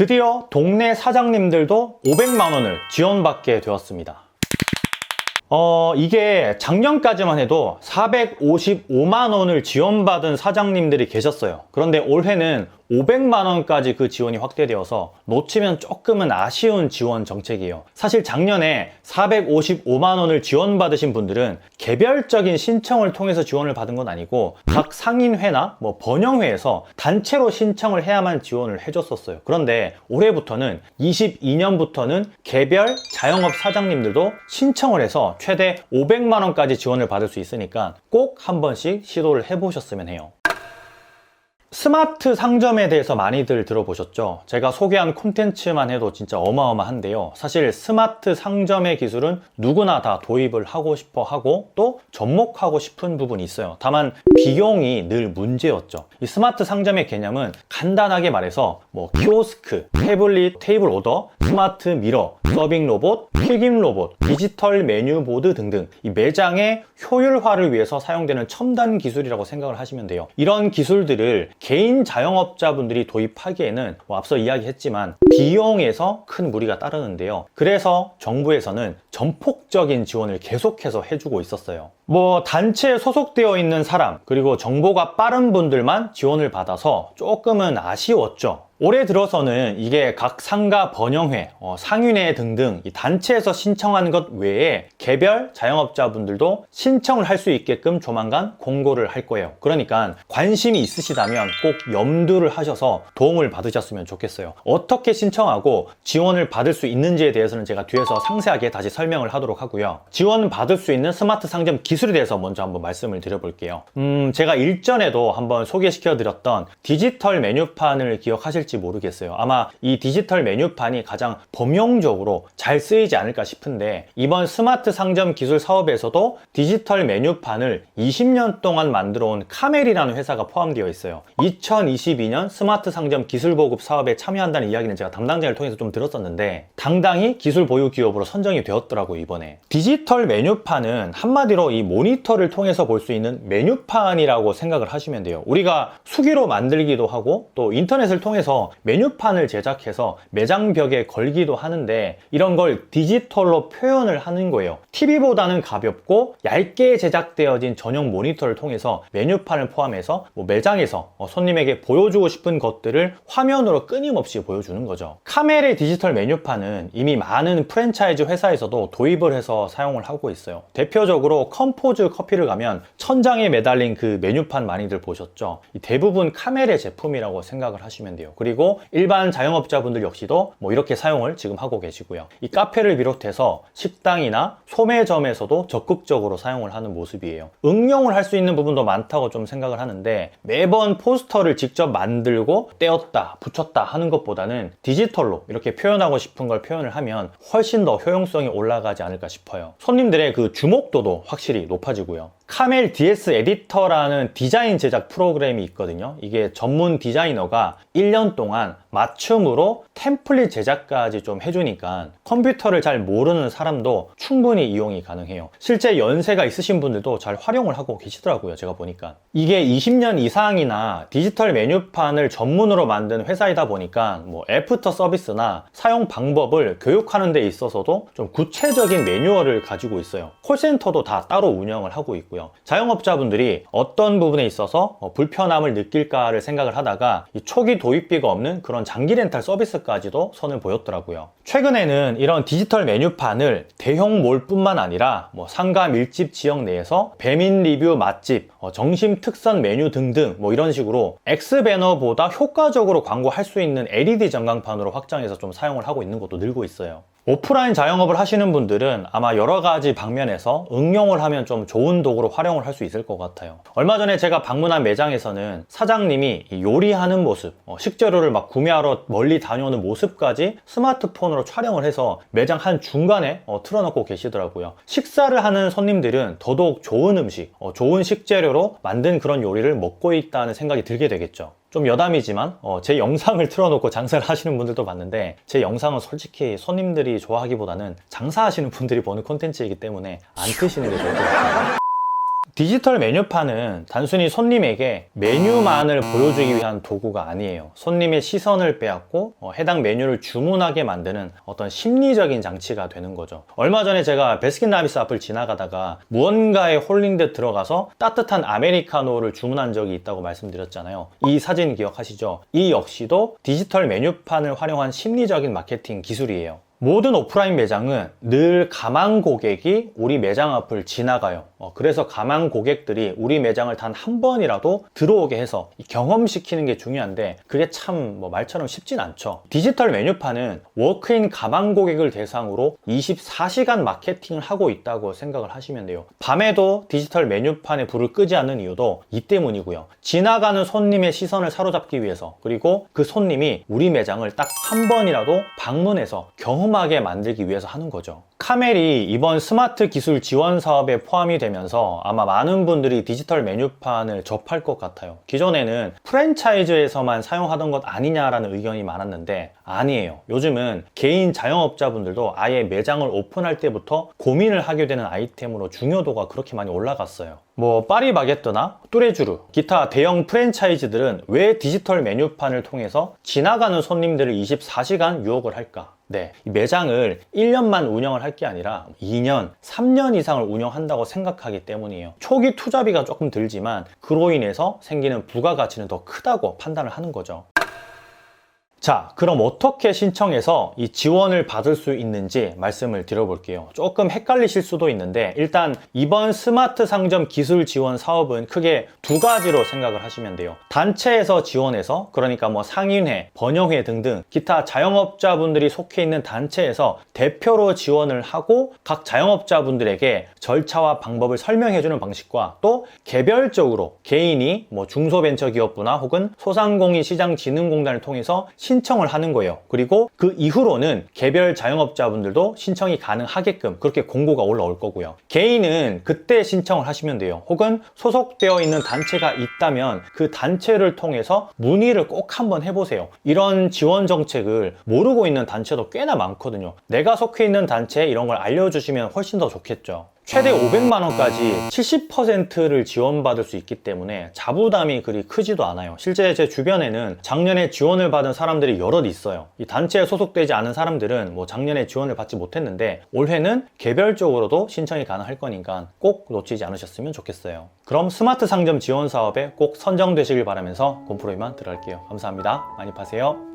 드디어 동네 사장님들도 500만 원을 지원받게 되었습니다. 어, 이게 작년까지만 해도 455만 원을 지원받은 사장님들이 계셨어요. 그런데 올해는 500만 원까지 그 지원이 확대되어서 놓치면 조금은 아쉬운 지원 정책이에요. 사실 작년에 455만 원을 지원받으신 분들은 개별적인 신청을 통해서 지원을 받은 건 아니고 각 상인회나 뭐 번영회에서 단체로 신청을 해야만 지원을 해줬었어요. 그런데 올해부터는 22년부터는 개별 자영업 사장님들도 신청을 해서 최대 500만 원까지 지원을 받을 수 있으니까 꼭 한 번씩 시도를 해보셨으면 해요. 스마트 상점에 대해서 많이들 들어보셨죠? 제가 소개한 콘텐츠만 해도 진짜 어마어마한데요. 사실 스마트 상점의 기술은 누구나 다 도입을 하고 싶어 하고 또 접목하고 싶은 부분이 있어요. 다만 비용이 늘 문제였죠. 이 스마트 상점의 개념은 간단하게 말해서 뭐 키오스크, 태블릿, 테이블 오더, 스마트 미러, 서빙 로봇, 필김 로봇, 디지털 메뉴 보드 등등 이 매장의 효율화를 위해서 사용되는 첨단 기술이라고 생각을 하시면 돼요. 이런 기술들을 개인 자영업자분들이 도입하기에는 뭐 앞서 이야기했지만 비용에서 큰 무리가 따르는데요. 그래서 정부에서는 전폭적인 지원을 계속해서 해주고 있었어요. 뭐 단체에 소속되어 있는 사람 그리고 정보가 빠른 분들만 지원을 받아서 조금은 아쉬웠죠. 올해 들어서는 이게 각 상가 번영회, 어, 상인회 등등 이 단체에서 신청하는 것 외에 개별 자영업자분들도 신청을 할 수 있게끔 조만간 공고를 할 거예요. 그러니까 관심이 있으시다면 꼭 염두를 하셔서 도움을 받으셨으면 좋겠어요. 어떻게 신청하고 지원을 받을 수 있는지에 대해서는 제가 뒤에서 상세하게 다시 설명을 하도록 하고요. 지원 받을 수 있는 스마트 상점 기술에 대해서 먼저 한번 말씀을 드려볼게요. 음, 제가 일전에도 한번 소개시켜 드렸던 디지털 메뉴판을 기억하실지 모르겠어요. 아마 이 디지털 메뉴판이 가장 범용적으로 잘 쓰이지 않을까 싶은데 이번 스마트 상점 기술 사업에서도 디지털 메뉴판을 20년 동안 만들어 온 카멜이라는 회사가 포함되어 있어요. 2022년 스마트 상점 기술 보급 사업에 참여한다는 이야기는 제가 담당자를 통해서 좀 들었었는데 당당히 기술 보유 기업으로 선정이 되었더라고요, 이번에. 디지털 메뉴판은 한마디로 이 모니터를 통해서 볼 수 있는 메뉴판이라고 생각을 하시면 돼요. 우리가 수기로 만들기도 하고 또 인터넷을 통해서 메뉴판을 제작해서 매장 벽에 걸기도 하는데 이런 걸 디지털로 표현을 하는 거예요. TV보다는 가볍고 얇게 제작되어진 전용 모니터를 통해서 메뉴판을 포함해서 뭐 매장에서 어, 손님에게 보여주고 싶은 것들을 화면으로 끊임없이 보여주는 거죠. 카멜의 디지털 메뉴판은 이미 많은 프랜차이즈 회사에서도 도입을 해서 사용을 하고 있어요. 대표적으로 컴포즈 커피를 가면 천장에 매달린 그 메뉴판 많이들 보셨죠? 이 대부분 카멜의 제품이라고 생각을 하시면 돼요. 그리고 일반 자영업자분들 역시도 뭐 이렇게 사용을 지금 하고 계시고요. 이 카페를 비롯해서 식당이나 소매점에서도 적극적으로 사용을 하는 모습이에요. 응용을 할 수 있는 부분도 많다고 좀 생각을 하는데 매번 포스터를 직접 만들고 떼었다, 붙였다 하는 것보다는 디지털로 이렇게 표현하고 싶은 걸 표현을 하면 훨씬 더 효용성이 올라가지 않을까 싶어요. 손님들의 그 주목도도 확실히 높아지고요. 카멜 DS 에디터라는 디자인 제작 프로그램이 있거든요. 이게 전문 디자이너가 1년 동안 맞춤으로 템플릿 제작까지 좀 해주니까 컴퓨터를 잘 모르는 사람도 충분히 이용이 가능해요. 실제 연세가 있으신 분들도 잘 활용을 하고 계시더라고요. 제가 보니까. 이게 20년 이상이나 디지털 메뉴판을 전문으로 만든 회사이다 보니까 뭐 애프터 서비스나 사용 방법을 교육하는 데 있어서도 좀 구체적인 매뉴얼을 가지고 있어요. 콜센터도 다 따로 운영을 하고 있고요. 자영업자분들이 어떤 부분에 있어서 어, 불편함을 느낄까를 생각을 하다가 이 초기 도입비 가 없는 그런 장기 렌탈 서비스까지도 선을 보였더라고요. 최근에는 이런 디지털 메뉴판을 대형 몰뿐만 아니라 뭐 상가 밀집 지역 내에서 배민 리뷰 맛집, 어, 정심 특선 메뉴 등등 뭐 이런 식으로 X 배너보다 효과적으로 광고할 수 있는 LED 전광판으로 확장해서 좀 사용을 하고 있는 것도 늘고 있어요. 오프라인 자영업을 하시는 분들은 아마 여러 가지 방면에서 응용을 하면 좀 좋은 도구로 활용을 할 수 있을 것 같아요. 얼마 전에 제가 방문한 매장에서는 사장님이 이 요리하는 모습, 어, 식재료를 막 구매하러 멀리 다녀오는 모습까지 스마트폰으로 촬영을 해서 매장 한 중간에 어, 틀어놓고 계시더라고요. 식사를 하는 손님들은 더더욱 좋은 음식, 어, 좋은 식재료로 만든 그런 요리를 먹고 있다는 생각이 들게 되겠죠. 좀 여담이지만 어, 제 영상을 틀어놓고 장사를 하시는 분들도 봤는데 제 영상은 솔직히 손님들이 좋아하기보다는 장사하시는 분들이 보는 콘텐츠이기 때문에 안 트시는 게 좋을 것 같아요. 디지털 메뉴판은 단순히 손님에게 메뉴만을 보여주기 위한 도구가 아니에요. 손님의 시선을 빼앗고 어, 해당 메뉴를 주문하게 만드는 어떤 심리적인 장치가 되는 거죠. 얼마 전에 제가 베스킨라빈스 앞을 지나가다가 무언가에 홀린 듯 들어가서 따뜻한 아메리카노를 주문한 적이 있다고 말씀드렸잖아요. 이 사진 기억하시죠? 이 역시도 디지털 메뉴판을 활용한 심리적인 마케팅 기술이에요. 모든 오프라인 매장은 늘 가망 고객이 우리 매장 앞을 지나가요. 어, 그래서 가망 고객들이 우리 매장을 단 한 번이라도 들어오게 해서 이 경험시키는 게 중요한데 그게 참 뭐 말처럼 쉽진 않죠. 디지털 메뉴판은 워크인 가망 고객을 대상으로 24시간 마케팅을 하고 있다고 생각을 하시면 돼요. 밤에도 디지털 메뉴판에 불을 끄지 않는 이유도 이 때문이고요. 지나가는 손님의 시선을 사로잡기 위해서 그리고 그 손님이 우리 매장을 딱 한 번이라도 방문해서 경험 하게 만들기 위해서 하는 거죠. 카멜이 이번 스마트 기술 지원 사업에 포함이 되면서 아마 많은 분들이 디지털 메뉴판을 접할 것 같아요. 기존에는 프랜차이즈에서만 사용하던 것 아니냐라는 의견이 많았는데 아니에요. 요즘은 개인 자영업자분들도 아예 매장을 오픈할 때부터 고민을 하게 되는 아이템으로 중요도가 그렇게 많이 올라갔어요. 뭐 파리바게뜨나 뚜레쥬르 기타 대형 프랜차이즈들은 왜 디지털 메뉴판을 통해서 지나가는 손님들을 24시간 유혹을 할까? 네, 이 매장을 1년만 운영을 할 게 아니라 2년, 3년 이상을 운영한다고 생각하기 때문이에요. 초기 투자비가 조금 들지만 그로 인해서 생기는 부가가치는 더 크다고 판단을 하는 거죠. 자, 그럼 어떻게 신청해서 이 지원을 받을 수 있는지 말씀을 드려볼게요. 조금 헷갈리실 수도 있는데, 일단 이번 스마트 상점 기술 지원 사업은 크게 두 가지로 생각을 하시면 돼요. 단체에서 지원해서, 그러니까 뭐 상인회, 번영회 등등 기타 자영업자분들이 속해 있는 단체에서 대표로 지원을 하고 각 자영업자분들에게 절차와 방법을 설명해주는 방식과 또 개별적으로 개인이 뭐 중소벤처기업부나 혹은 소상공인 시장진흥공단을 통해서 신청을 하는 거예요. 그리고 그 이후로는 개별 자영업자분들도 신청이 가능하게끔 그렇게 공고가 올라올 거고요. 개인은 그때 신청을 하시면 돼요. 혹은 소속되어 있는 단체가 있다면 그 단체를 통해서 문의를 꼭 한번 해보세요. 이런 지원 정책을 모르고 있는 단체도 꽤나 많거든요. 내가 속해 있는 단체에 이런 걸 알려주시면 훨씬 더 좋겠죠. 최대 500만 원까지 70%를 지원받을 수 있기 때문에 자부담이 그리 크지도 않아요. 실제 제 주변에는 작년에 지원을 받은 사람들이 여럿 있어요. 이 단체에 소속되지 않은 사람들은 뭐 작년에 지원을 받지 못했는데 올해는 개별적으로도 신청이 가능할 거니까 꼭 놓치지 않으셨으면 좋겠어요. 그럼 스마트 상점 지원 사업에 꼭 선정되시길 바라면서 곰프로이만 들어갈게요. 감사합니다. 많이 파세요.